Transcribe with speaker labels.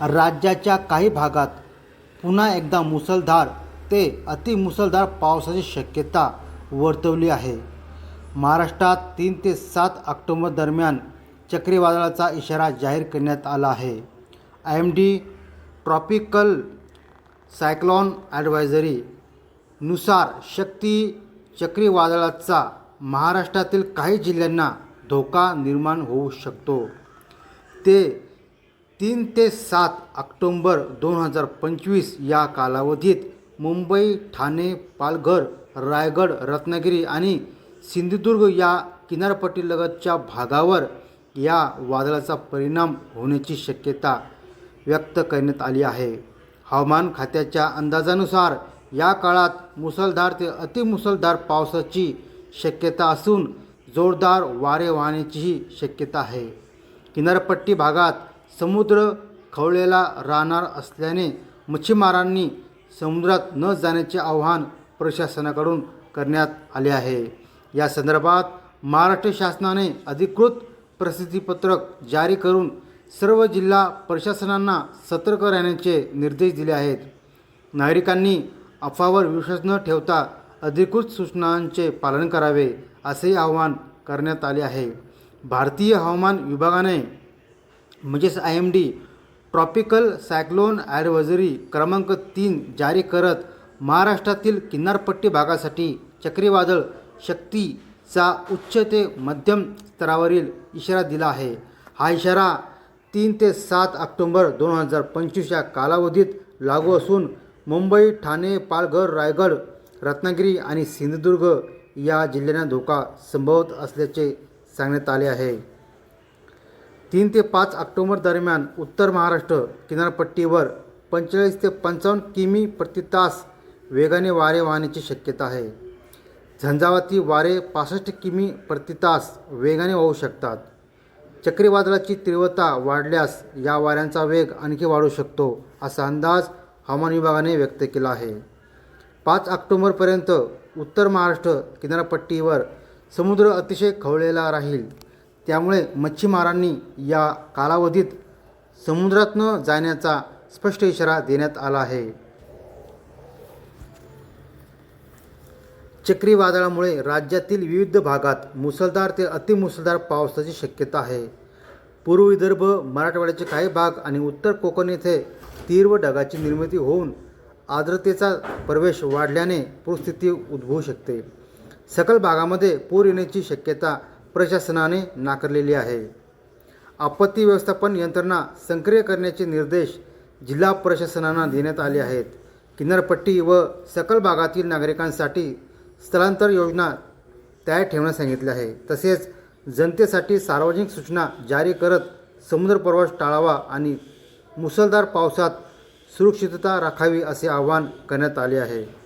Speaker 1: राज्याच्या काही भागात पुन्हा एकदा मुसळधार ते अतिमुसळधार पावसाची शक्यता वर्तवली आहे. महाराष्ट्रात तीन ते सात ऑक्टोबर दरम्यान चक्रीवादळाचा इशारा जाहीर करण्यात आला आहे. I M D tropical cyclone advisory नुसार शक्ती चक्रीवादळाचा महाराष्ट्रातील काही जिल्ह्यांना धोका निर्माण होऊ शकतो. ते तीन ते सात ऑक्टोंबर दोन हजार पंचवीस या कालावधीत मुंबई ठाणे पालघर रायगड रत्नागिरी आणि सिंधुदुर्ग या किनारपट्टीलगतच्या भागावर या वादळाचा परिणाम होण्याची शक्यता व्यक्त करण्यात आली आहे. हवामान खात्याच्या अंदाजानुसार या काळात मुसळधार ते अतिमुसळधार पावसाची शक्यता असून जोरदार वारे वाहण्याचीही शक्यता आहे. किनारपट्टी भागात समुद्र खवळलेला राहणार असल्याने मच्छीमारांनी समुद्रात न जाण्याचे आव्हान प्रशासनाकडून करण्यात आले आहे. या संदर्भात महाराष्ट्र शासनाने अधिकृत प्रसिद्धीपत्रक जारी करून सर्व जिल्हा प्रशासनांना सतर्क राहण्याचे निर्देश दिले आहेत. नागरिकांनी अफवावर विश्वास न ठेवता अधिकृत सूचनांचे पालन करावे असे आवाहन करण्यात आले आहे. भारतीय हवामान विभागाने म्हणजेच I M D tropical cyclone advisory क्रमांक तीन जारी करत महाराष्ट्रातील किनारपट्टी भागासाठी चक्रीवादळ शक्तीचा उच्च ते मध्यम स्तरावरील इशारा दिला आहे. हा इशारा तीन ते सात ऑक्टोंबर दोन हजार पंचवीस या कालावधीत लागू असून मुंबई ठाणे पालघर रायगड रत्नागिरी आणि सिंधुदुर्ग या जिल्ह्यांना धोका संभवत असल्याचे सांगण्यात आले आहे. तीन ते पाच ऑक्टोबर दरम्यान उत्तर महाराष्ट्र किनारपट्टीवर पंचेचाळीस ते पंचावन्न किमी प्रति तास वेगाने वारे वाहण्याची शक्यता आहे. झंझावाती वारे पासष्ट किमी प्रति तास वेगाने वाहू शकतात. चक्रीवादळाची तीव्रता वाढल्यास या वाऱ्यांचा वेग आणखी वाढू शकतो असा अंदाज हवामान विभागाने व्यक्त केला आहे. पाच ऑक्टोबरपर्यंत उत्तर महाराष्ट्र किनारपट्टीवर समुद्र अतिशय खवळलेला राहील. त्यामुळे मच्छीमारांनी या कालावधीत समुद्रात न जाण्याचा स्पष्ट इशारा देण्यात आला आहे. चक्रीवादळामुळे राज्यातील विविध भागात मुसळधार ते अतिमुसळधार पावसाची शक्यता आहे. पूर्व विदर्भ मराठवाड्याचे काही भाग आणि उत्तर कोकण येथे तीव्र ढगाची निर्मिती होऊन आर्द्रतेचा प्रवेश वाढल्याने पूरस्थिती उद्भवू शकते. सकल भागामध्ये पूर येण्याची शक्यता प्रशासनाने नाकारलेली आहे. आपत्ती व्यवस्थापन यंत्रणा सक्रिय करण्याचे निर्देश जिल्हा प्रशासनांना देण्यात आले आहेत. किनारपट्टी व सकल भागातील नागरिकांसाठी स्थलांतर योजना तयार ठेवण्यास सांगितले आहे. तसेच जनतेसाठी सार्वजनिक सूचना जारी करत समुद्र प्रवास टाळावा आणि मुसळधार पावसात सुरक्षितता राखावी असे आवाहन करण्यात आले आहे.